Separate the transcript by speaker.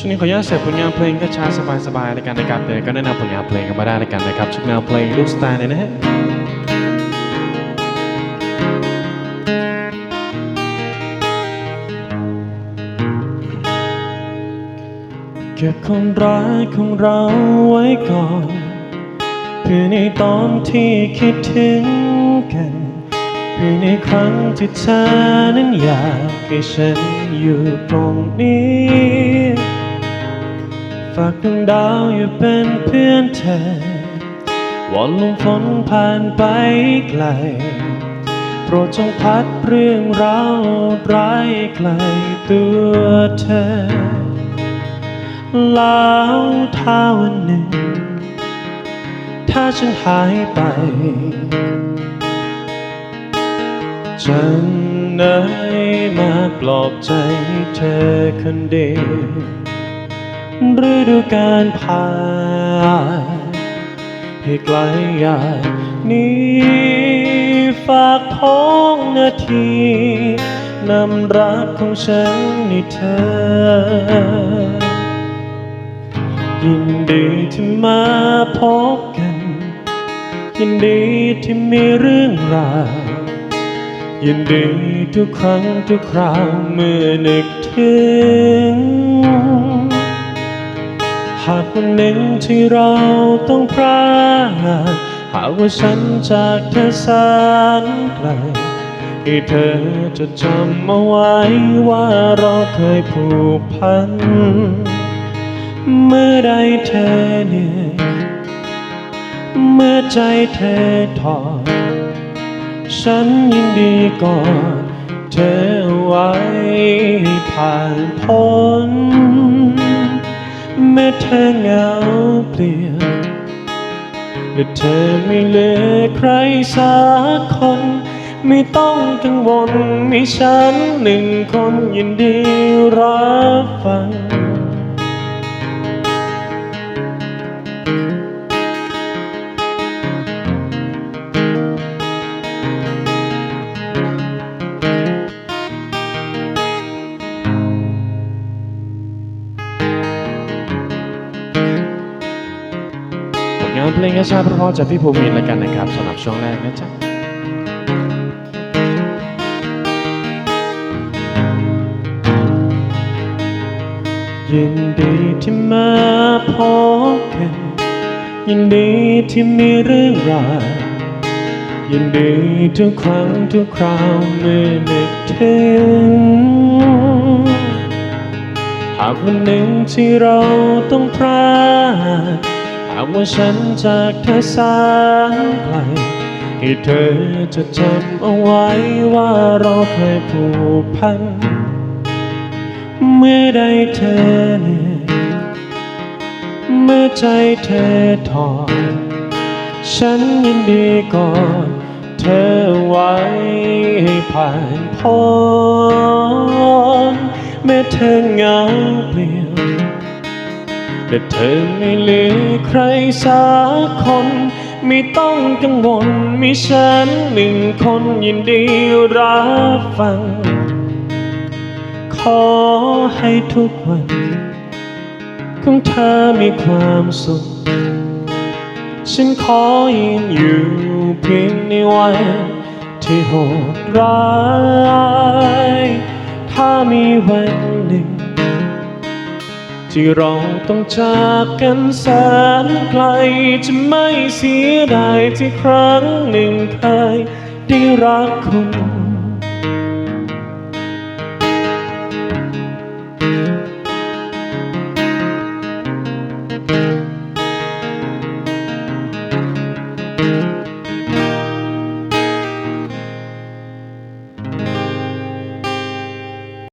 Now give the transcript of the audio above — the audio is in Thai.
Speaker 1: ช่วงนี้ขออนุญาตเสพผลงานเพลงก็ช้าสบายๆในการในการเดินก็แนะนำผลงานเพลงกันมาได้ในกันนะครับชุดแนวเพลงลูกสไตล์เลยนะฮะเก็บคนร้ายของเราไว้ก่อนเพื่อในตอนที่คิดถึงกันเพื่อในครั้งที่เธอนั้นอยากให้ฉันอยู่ตรงนี้ ฝากดวงดาวอยู่เป็นเพื่อนเธอวอนลมฝนผ่านไปไกล โปรดจงพัดเรื่องราวร้ายไกลตัวเธอ แล้วถ้าวันหนึ่ง ถ้าฉันหายไปจะไหนมาปลอบใจเธอคนเดียว ฤดูการผ่านให้ไกลอย่างนี้ฝากท้องนาทีนำรักของฉันให้เธอยินดีที่มาพบกัน ยินดีที่มีเรื่องราวยินดีทุกครั้งทุกคราวเมื่อนึกถึง หนึ่งที่เราต้องพรากหากว่าฉันจากเธอแสนไกลให้เธอจะจำเอาไว้ว่าเราเคยผูกพัน เมื่อใดเธอเหนื่อยเมื่อใจเธอถอดฉันยินดีก่อนเธอไว้ผ่านพ้น มื่อเธอเหงาเปลี่ยนและเธอไม่เหลือใครสักคน ไม่ต้องกังวลมีฉันหนึ่งคนยินดีรับฟัง เพลงกระชาเพราะๆจากพี่ภูมินแล้วกันนะครับสำหรับช่วงแรกนะจ๊ะยินดีที่มาพบกันยินดีที่มีเรื่องราวยินดีทุกครั้งทุกคราวเมื่อนึกถึงหากวันหนึ่งที่เราต้องพรากหาก ว่าฉันจากเธอแสนไกลให้เธอจะจำเอาไว้ว่าเราเคยผูกพัน เมื่อใดเธอเหนื่อยเมื่อใจเธอถอดฉันยินดีก่อนเธอไว้ให้ผ่านพ้นแม้เธอเหงาเปลี่ยว แต่เธอไม่เหลือใครสักคน ไม่ต้องกังวลมีฉันหนึ่งคนยินดีรับฟัง ขอให้ทุกวัน ของเธอมีความสุข ฉันขอยืนอยู่เพียงในวันที่โหดร้าย ถ้ามีวัน ที่เราต้องจากกันแสนไกล จะไม่เสียดายที่ครั้งหนึ่งเคยได้รักคุณ